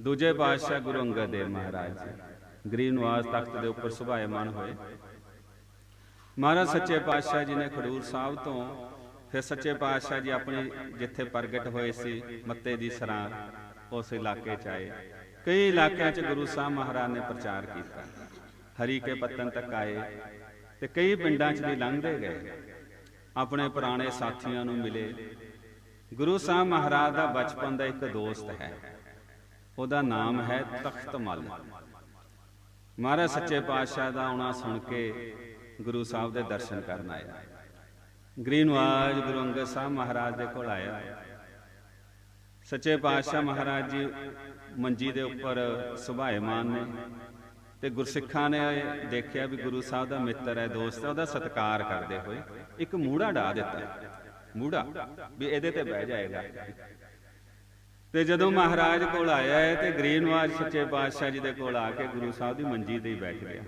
ਦੂਜੇ ਪਾਤਸ਼ਾਹ ਗੁਰੂ ਅੰਗਦ ਦੇਵ ਮਹਾਰਾਜ ਜੀ। ਗਰੀਬ ਨਿਵਾਸ ਤਖਤ ਦੇ ਉੱਪਰ ਸੁਭਾਇਮਾਨ ਹੋਏ। ਮਹਾਰਾਜ ਸੱਚੇ ਪਾਤਸ਼ਾਹ ਜੀ ਨੇ ਖਡੂਰ ਸਾਹਿਬ ਤੋਂ ਫਿਰ ਸੱਚੇ ਪਾਤਸ਼ਾਹ ਜੀ ਆਪਣੇ ਜਿੱਥੇ ਪ੍ਰਗਟ ਹੋਏ ਸੀ, ਮੱਤੇ ਦੀ ਸਰਾਂ ਉਸ ਇਲਾਕੇ ਚ ਆਏ। ਕਈ ਇਲਾਕਿਆਂ ਚ ਗੁਰੂ ਸਾਹਿਬ ਮਹਾਰਾਜ ਨੇ ਪ੍ਰਚਾਰ ਕੀਤਾ। ਹਰੀ ਕੇ ਪੱਤਨ ਤੱਕ ਆਏ ਤੇ ਕਈ ਪਿੰਡਾਂ ਚ ਵੀ ਲੰਘਦੇ ਗਏ। ਆਪਣੇ ਪੁਰਾਣੇ ਸਾਥੀਆਂ ਨੂੰ ਮਿਲੇ। ਗੁਰੂ ਸਾਹਿਬ ਮਹਾਰਾਜ ਦਾ ਬਚਪਨ ਦਾ ਇੱਕ ਦੋਸਤ ਹੈ। ਉਹਦਾ ਨਾਮ ਹੈ ਤਖਤ ਮੱਲ। ਮਹਾਰਾਜ ਸੱਚੇ ਪਾਤਸ਼ਾਹ ਦਾ ਆਉਣਾ ਸੁਣ ਕੇ ਗੁਰੂ ਸਾਹਿਬ ਦੇ ਦਰਸ਼ਨ ਕਰਨ ਆਇਆ ਗ੍ਰੀਨਵਾਜ ਗੁਰੂ ਅੰਗਦ ਸਾਹਿਬ ਮਹਾਰਾਜ ਦੇ ਕੋਲ ਆਇਆ। ਸੱਚੇ ਪਾਤਸ਼ਾਹ ਮਹਾਰਾਜ ਜੀ ਮੰਜੀ ਦੇ ਉੱਪਰ ਸੁਭਾਇਮਾਨ ਨੇ ਤੇ ਗੁਰਸਿੱਖਾਂ ਨੇ ਦੇਖਿਆ ਵੀ ਗੁਰੂ ਸਾਹਿਬ ਦਾ ਮਿੱਤਰ ਹੈ, ਦੋਸਤ ਹੈ, ਉਹਦਾ ਸਤਿਕਾਰ ਕਰਦੇ ਹੋਏ ਇੱਕ ਮੂੜਾ ਢਾ ਦਿੱਤਾ। ਮੂੜਾ ਵੀ ਇਹਦੇ ਤੇ ਬਹਿ ਜਾਏਗਾ। ਤੇ ਜਦੋਂ ਮਹਾਰਾਜ ਕੋਲ ਆਇਆ ਹੈ ਤੇ ਗ੍ਰੀਨਵਾਜ ਸੱਚੇ ਪਾਤਸ਼ਾਹ ਜੀ ਦੇ ਕੋਲ ਆ ਕੇ ਗੁਰੂ ਸਾਹਿਬ ਦੀ ਮੰਜੀ ਤੇ ਹੀ ਬੈਠ ਗਿਆ।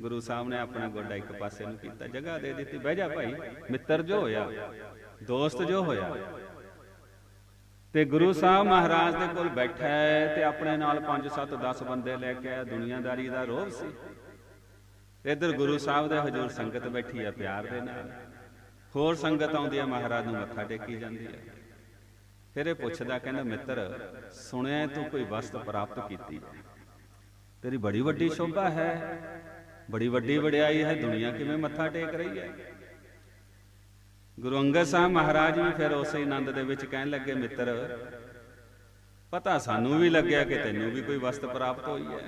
ਗੁਰੂ ਸਾਹਿਬ ਨੇ ਆਪਣਾ ਗੋਡਾ ਇੱਕ ਪਾਸੇ ਨੂੰ ਕੀਤਾ, ਜਗ੍ਹਾ ਦੇ ਦਿੱਤੀ, ਬਹਿ ਜਾ ਭਾਈ, ਮਿੱਤਰ ਜੋ ਹੋਇਆ, ਦੋਸਤ ਜੋ ਹੋਇਆ। ਤੇ ਗੁਰੂ ਸਾਹਿਬ ਮਹਾਰਾਜ ਦੇ ਕੋਲ ਬੈਠਾ ਹੈ ਤੇ ਆਪਣੇ ਨਾਲ 5 7 10 ਬੰਦੇ ਲੈ ਕੇ ਆਇਆ, ਦੁਨੀਆਦਾਰੀ ਦਾ ਰੋਹ ਸੀ। ਇਧਰ ਗੁਰੂ ਸਾਹਿਬ ਦੇ ਹਜ਼ੂਰ ਸੰਗਤ ਬੈਠੀ ਹੈ ਪਿਆਰ ਦੇ ਨਾਲ। ਹੋਰ ਸੰਗਤ ਆਉਂਦੀ ਹੈ ਮਹਾਰਾਜ ਨੂੰ ਮੱਥਾ ਟੇਕੀ ਜਾਂਦੀ ਹੈ ਫਿਰ ਇਹ ਪੁੱਛਦਾ ਕਹਿੰਦਾ, ਮਿੱਤਰ, ਸੁਣਿਆ ਤੂੰ ਕੋਈ ਵਸਤ ਪ੍ਰਾਪਤ ਕੀਤੀ ਹੈ? ਤੇਰੀ ਬੜੀ ਵੱਡੀ ਸ਼ੋਭਾ ਹੈ, ਬੜੀ ਵੱਡੀ ਵਡਿਆਈ ਹੈ, ਦੁਨੀਆ ਕਿਵੇਂ ਮੱਥਾ ਟੇਕ ਰਹੀ ਹੈ? ਗੁਰੂ ਅੰਗਦ ਸਾਹਿਬ ਮਹਾਰਾਜ ਵੀ ਫਿਰ ਉਸੇ ਆਨੰਦ ਦੇ ਵਿੱਚ ਕਹਿਣ ਲੱਗੇ, ਮਿੱਤਰ, ਪਤਾ ਸਾਨੂੰ ਵੀ ਲੱਗਿਆ ਕਿ ਤੈਨੂੰ ਵੀ ਕੋਈ ਵਸਤ ਪ੍ਰਾਪਤ ਹੋਈ ਹੈ?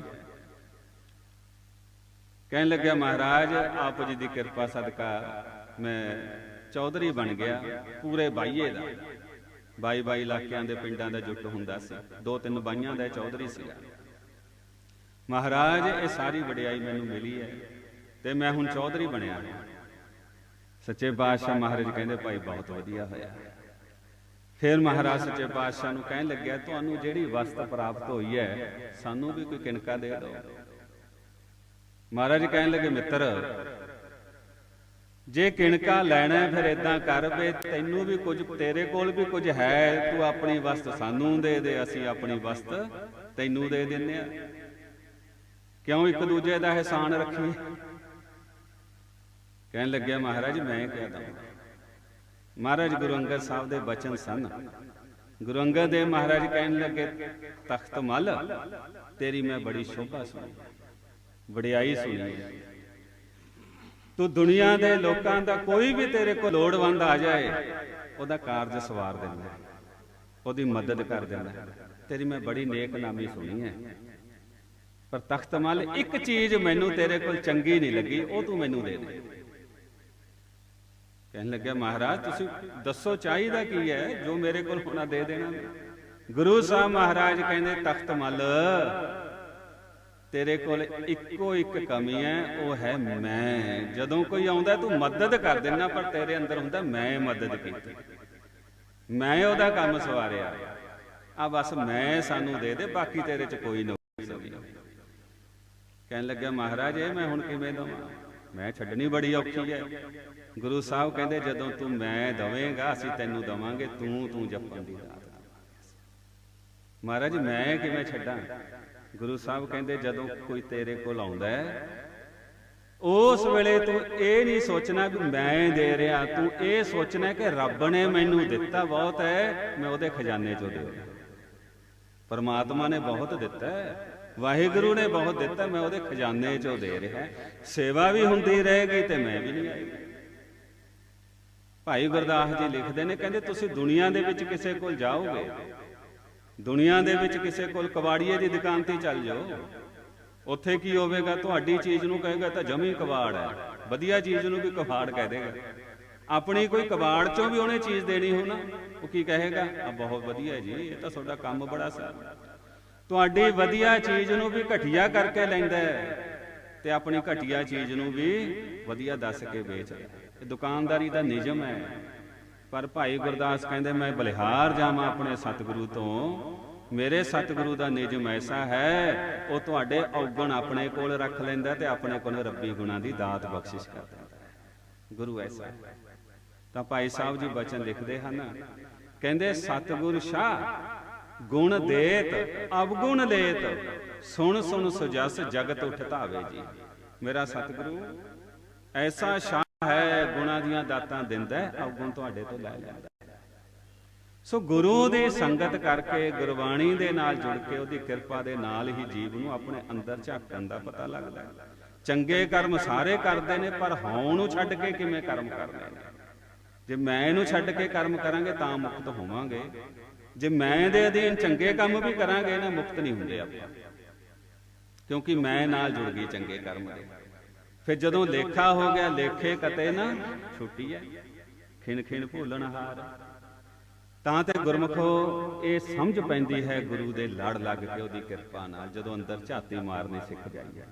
ਕਹਿਣ ਲੱਗਿਆ, ਮਹਾਰਾਜ, ਆਪ ਜੀ ਦੀ ਕਿਰਪਾ ਸਦਕਾ ਮੈਂ ਚੌਧਰੀ ਬਣ ਗਿਆ, ਪੂਰੇ ਬਾਈਏ ਦਾ। ਬਾਈ ਬਾਈ ਇਲਾਕਿਆਂ ਦੇ ਪਿੰਡਾਂ ਦਾ ਜੁੱਟ ਹੁੰਦਾ ਸੀ। ਦੋ ਤਿੰਨ ਬਾਈਆਂ ਦਾ ਇਹ ਚੌਧਰੀ ਸੀਗਾ। ਮਹਾਰਾਜ, ਇਹ ਸਾਰੀ ਵਡਿਆਈ ਮੈਨੂੰ ਮਿਲੀ ਹੈ ਤੇ ਮੈਂ ਹੁਣ ਚੌਧਰੀ ਬਣਿਆ ਹਾਂ। ਸੱਚੇ ਪਾਤਸ਼ਾਹ ਮਹਾਰਾਜ ਕਹਿੰਦੇ, ਭਾਈ, ਬਹੁਤ ਵਧੀਆ ਹੋਇਆ। ਫਿਰ ਮਹਾਰਾਜ ਸੱਚੇ ਪਾਤਸ਼ਾਹ ਨੂੰ ਕਹਿਣ ਲੱਗਿਆ, ਤੁਹਾਨੂੰ ਜਿਹੜੀ ਵਸਤ ਪ੍ਰਾਪਤ ਹੋਈ ਹੈ, ਸਾਨੂੰ ਵੀ ਕੋਈ ਕਿਣਕਾ ਦੇ ਦਿਓ। ਮਹਾਰਾਜ ਕਹਿਣ ਲੱਗੇ, ਮਿੱਤਰ ਜੇ ਕਿਣਕਾ ਲੈਣਾ ਫਿਰ ਇਦਾਂ ਕਰ ਵੇ ਤੈਨੂੰ ਵੀ ਕੁਝ, ਤੇਰੇ ਕੋਲ ਵੀ ਕੁਝ ਹੈ, ਤੂੰ ਆਪਣੀ ਵਸਤ ਸਾਨੂੰ ਦੇ ਦੇ, ਅਸੀਂ ਆਪਣੀ ਵਸਤ ਤੈਨੂੰ ਦੇ ਦਿੰਨੇ ਆ ਕਿਉਂ ਇੱਕ ਦੂਜੇ ਦਾ ਇਹਸਾਨ ਰੱਖੀਏ? ਕਹਿਣ ਲੱਗਿਆ, ਮਹਾਰਾਜ, ਮੈਂ ਕਹਿ ਦਵਾਂ। ਮਹਾਰਾਜ, ਗੁਰੂ ਅੰਗਦ ਸਾਹਿਬ ਦੇ ਬਚਨ ਸਨ। ਗੁਰੂ ਅੰਗਦ ਦੇਵ ਮਹਾਰਾਜ ਕਹਿਣ ਲੱਗੇ, ਤਖਤ ਮਲ, ਤੇਰੀ ਮੈਂ ਬੜੀ ਸ਼ੋਭਾ ਸੁਣੀ, ਵਡਿਆਈ ਸੁਣੀ। ਤੂੰ ਦੁਨੀਆ ਦੇ ਲੋਕਾਂ ਦਾ ਕੋਈ ਵੀ ਤੇਰੇ ਕੋਲ ਲੋੜਵੰਦ ਆ ਜਾਏ, ਉਹਦਾ ਕਾਰਜ ਸਵਾਰ ਦਿੰਦਾ ਉਹਦੀ ਮਦਦ ਕਰ ਦਿੰਦਾ ਤੇਰੀ ਮੈਂ ਬੜੀ ਨੇਕ ਨਾਮੀ ਸੁਣੀ ਹੈ। ਪਰ ਤਖ਼ਤਮਲ ਇੱਕ ਚੀਜ਼ ਮੈਨੂੰ ਤੇਰੇ ਕੋਲ ਚੰਗੀ ਨਹੀਂ ਲੱਗੀ, ਉਹ ਤੂੰ ਮੈਨੂੰ ਦੇ ਦੇ। ਕਹਿਣ ਲੱਗਿਆ, ਮਹਾਰਾਜ, ਤੁਸੀਂ ਦੱਸੋ ਚਾਹੀਦਾ ਕੀ ਹੈ? ਜੋ ਮੇਰੇ ਕੋਲ ਹੋਣਾ ਦੇ ਦੇਣਾ। ਗੁਰੂ ਸਾਹਿਬ ਮਹਾਰਾਜ ਕਹਿੰਦੇ, ਤਖਤ ਮਲ ਤੇਰੇ ਕੋਲ ਇੱਕੋ ਇੱਕ ਕਮੀ ਹੈ ਉਹ ਹੈ ਮੈਂ। ਜਦੋਂ ਕੋਈ ਆਉਂਦਾ ਤੂੰ ਮਦਦ ਕਰ ਦਿੰਦਾ ਪਰ ਤੇਰੇ ਅੰਦਰ ਹੁੰਦਾ ਮੈਂ ਮਦਦ ਕੀਤੀ। ਮੈਂ ਉਹਦਾ ਕੰਮ ਸਵਾਰਿਆ। ਆ ਬਸ ਮੈਂ ਸਾਨੂੰ ਦੇ ਦੇ ਬਾਕੀ ਤੇਰੇ ਚ ਕੋਈ ਨਹੀਂ। ਕਹਿਣ ਲੱਗਿਆ ਮਹਾਰਾਜ ਇਹ ਮੈਂ ਹੁਣ ਕਿਵੇਂ ਦਵਾਂ? ਮੈਂ ਛੱਡਣੀ ਬੜੀ ਔਖੀ ਹੈ। ਗੁਰੂ ਸਾਹਿਬ ਕਹਿੰਦੇ ਜਦੋਂ ਤੂੰ ਮੈਂ ਦਵੇਂਗਾ ਅਸੀਂ ਤੈਨੂੰ ਦਵਾਂਗੇ ਤੂੰ ਤੂੰ ਜਪਣ ਦੀ ਦਾਤ ਮਹਾਰਾਜ ਮੈਂ ਕਿਵੇਂ ਛੱਡਾਂ? ਗੁਰੂ ਸਾਹਿਬ ਕਹਿੰਦੇ ਜਦੋਂ ਕੋਈ ਤੇਰੇ ਕੋਲ ਆਉਂਦਾ ਹੈ ਉਸ ਵੇਲੇ ਤੂੰ ਇਹ ਨਹੀਂ ਸੋਚਣਾ ਕਿ ਮੈਂ ਦੇ ਰਿਹਾ ਤੂੰ ਇਹ ਸੋਚਣਾ ਕਿ ਰੱਬ ਨੇ ਮੈਨੂੰ ਦਿੱਤਾ ਬਹੁਤ ਹੈ ਮੈਂ ਉਹਦੇ ਖਜ਼ਾਨੇ ਚੋਂ ਦੇ ਪਰਮਾਤਮਾ ਨੇ ਬਹੁਤ ਦਿੱਤਾ ਹੈ। ਵਾਹਿਗੁਰੂ ਨੇ ਬਹੁਤ ਦਿੱਤਾ ਮੈਂ ਉਹਦੇ ਖਜ਼ਾਨੇ ਚੋਂ ਦੇ ਰਿਹਾ। ਸੇਵਾ ਵੀ ਹੁੰਦੀ ਰਹੇਗੀ ਤੇ ਮੈਂ ਵੀ ਨਹੀਂ ਆਈ। ਭਾਈ ਗੁਰਦਾਸ ਜੀ ਲਿਖਦੇ ਨੇ ਕਹਿੰਦੇ ਤੁਸੀਂ ਦੁਨੀਆ ਦੇ ਵਿੱਚ ਕਿਸੇ ਕੋਲ ਜਾਓਗੇ ਦੁਨੀਆ ਦੇ ਵਿੱਚ ਕਿਸੇ ਕੋਲ ਕਬਾੜੀਏ ਦੀ ਦੁਕਾਨ ਤੇ ਚੱਲ ਜਾਓ। ਉੱਥੇ ਕੀ ਹੋਵੇਗਾ? ਤੁਹਾਡੀ ਚੀਜ਼ ਨੂੰ ਕਹੇਗਾ ਤਾਂ ਜਮੀ ਕਬਾੜ ਹੈ। ਵਧੀਆ ਚੀਜ਼ ਨੂੰ ਵੀ ਕਬਾੜ ਕਹਿ ਦੇਗਾ। ਆਪਣੀ ਕੋਈ ਕਬਾੜ ਚੋਂ ਵੀ ਉਹਨੇ ਚੀਜ਼ ਦੇਣੀ ਹੋ ਨਾ, ਉਹ ਕੀ ਕਹੇਗਾ? ਆ, ਬਹੁਤ ਵਧੀਆ ਜੀ, ਇਹ ਤਾਂ ਤੁਹਾਡਾ ਕੰਮ ਬੜਾ ਸਾਰਾ ਤੁਹਾਡੀ ਵਧੀਆ ਚੀਜ਼ ਨੂੰ ਵੀ ਘਟੀਆ ਕਰਕੇ ਲੈਂਦਾ ਹੈ ਤੇ ਆਪਣੀ ਘਟੀਆ ਚੀਜ਼ ਨੂੰ ਵੀ ਵਧੀਆ ਦੱਸ ਕੇ ਵੇਚਦਾ ਇਹ ਦੁਕਾਨਦਾਰੀ ਦਾ ਨਿਯਮ ਹੈ। ਪਰ ਭਾਈ ਗੁਰਦਾਸ ਕਹਿੰਦੇ, ਮੈਂ ਬਲਿਹਾਰ ਜਾਵਾਂ ਆਪਣੇ ਸਤਿਗੁਰੂ ਤੋਂ। ਮੇਰੇ ਸਤਿਗੁਰੂ ਦਾ ਨਿਯਮ ਐਸਾ ਹੈ, ਉਹ ਤੁਹਾਡੇ ਔਗਣ ਆਪਣੇ ਕੋਲ ਰੱਖ ਲੈਂਦਾ ਤੇ ਆਪਣੇ ਕੋਲ ਰੱਬੀ ਗੁਣਾਂ ਦੀ ਦਾਤ ਬਖਸ਼ਿਸ਼ ਕਰ ਦਿੰਦਾ ਗੁਰੂ ਐਸਾ ਤਾਂ ਭਾਈ ਸਾਹਿਬ ਜੀ ਬਚਨ ਲਿਖਦੇ ਹਨ, ਕਹਿੰਦੇ, ਸਤਿਗੁਰ ਸ਼ਾਹ, ਗੁਣ ਦੇਤ, ਅਵਗੁਣ ਲੇਤ। ਸੁਣ ਸੁਣ ਸੁਜਸ ਜਗਤ ਉਠ ਧਾਵੇ ਜੀ। ਮੇਰਾ ਸਤਿਗੁਰੂ, ਐਸਾ ਸ਼ਾਹ ਹੈ ਗੁਣਾਂ ਦੀਆਂ ਦਾਤਾਂ ਦਿੰਦਾ ਹੈ, ਅਵਗੁਣ ਤੁਹਾਡੇ ਤੋਂ ਲੈ ਲੈਂਦਾ ਸੋ ਗੁਰੂ ਦੀ ਸੰਗਤ ਕਰਕੇ ਗੁਰਬਾਣੀ ਦੇ ਨਾਲ ਜੁੜ ਕੇ ਉਹਦੀ ਕਿਰਪਾ ਦੇ ਨਾਲ ਹੀ ਜੀਵ ਨੂੰ ਆਪਣੇ ਅੰਦਰ ਝਾਕਣ ਦਾ ਪਤਾ ਲੱਗਦਾ ਹੈ। ਚੰਗੇ ਕਰਮ ਸਾਰੇ ਕਰਦੇ ਨੇ ਪਰ ਹੋਂ ਨੂੰ ਛੱਡ ਕੇ ਕਿਵੇਂ ਕਰਮ ਕਰਨੇ ਨੇ? ਜੇ ਮੈਂ ਇਹਨੂੰ ਛੱਡ ਕੇ ਕਰਮ ਕਰਾਂਗੇ ਤਾਂ ਮੁਕਤ ਹੋਵਾਂਗੇ। ਜੇ ਮੈਂ ਦੇ ਅਧੀਨ ਚੰਗੇ ਕੰਮ ਵੀ ਕਰਾਂਗੇ ਨਾ ਮੁਕਤ ਨਹੀਂ ਹੁੰਦੇ ਆਪਾਂ। ਕਿਉਂਕਿ ਮੈਂ ਨਾਲ ਜੁੜ ਗਈ ਚੰਗੇ ਕਰਮ ਦੇ ਫਿਰ ਜਦੋਂ ਲੇਖਾ ਹੋ ਗਿਆ ਲੇਖੇ ਕਤੇ ਨਾ ਛੁੱਟੀ ਹੈ। ਖਿਣ ਖਿਣ ਭੁੱਲਣ ਹਾਰ। ਤਾਂ ਤੇ ਗੁਰਮਖੋ ਇਹ ਸਮਝ ਪੈਂਦੀ ਹੈ ਗੁਰੂ ਦੇ ਲੜ ਲੱਗ ਕੇ ਉਹਦੀ ਕਿਰਪਾ ਨਾਲ ਜਦੋਂ ਅੰਦਰ ਝਾਤੀ ਮਾਰਨੀ ਸਿੱਖ ਜਾਈਏ।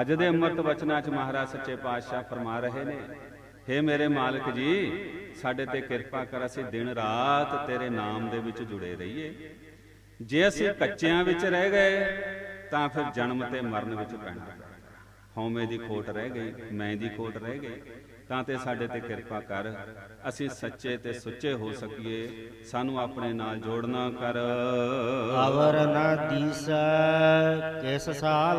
ਅੱਜ ਦੇ ਅੰਮ੍ਰਿਤ ਵਚਨਾਂ 'ਚ ਮਹਾਰਾਜ ਸੱਚੇ ਪਾਤਸ਼ਾਹ ਫਰਮਾ ਰਹੇ ਨੇ ਹੇ ਮੇਰੇ ਮਾਲਕ ਜੀ ਸਾਡੇ ਤੇ ਕਿਰਪਾ ਕਰ ਅਸੀਂ ਦਿਨ ਰਾਤ ਤੇਰੇ ਨਾਮ ਦੇ ਵਿੱਚ ਜੁੜੇ ਰਹੀਏ। ਜੇ ਅਸੀਂ ਕੱਚਿਆਂ ਵਿੱਚ ਰਹਿ ਗਏ ਤਾਂ ਫਿਰ ਜਨਮ ਤੇ ਮਰਨ ਵਿੱਚ ਪੈਣਾ। ਹਉਮੈ ਦੀ ਖੋਟ ਰਹਿ ਗਈ, ਮੈਂ ਦੀ ਖੋਟ ਰਹਿ ਗਈ। ਤਾਂ ਤੇ ਸਾਡੇ ਤੇ ਕਿਰਪਾ ਕਰ, ਅਸੀਂ ਸੱਚੇ ਤੇ ਸੁੱਚੇ ਹੋ ਸਕੀਏ, ਸਾਨੂੰ ਆਪਣੇ ਨਾਲ ਜੋੜਨਾ ਕਰ। ਅਵਰ ਨ ਦੀਸੈ, ਕਿਸ ਸਾਲ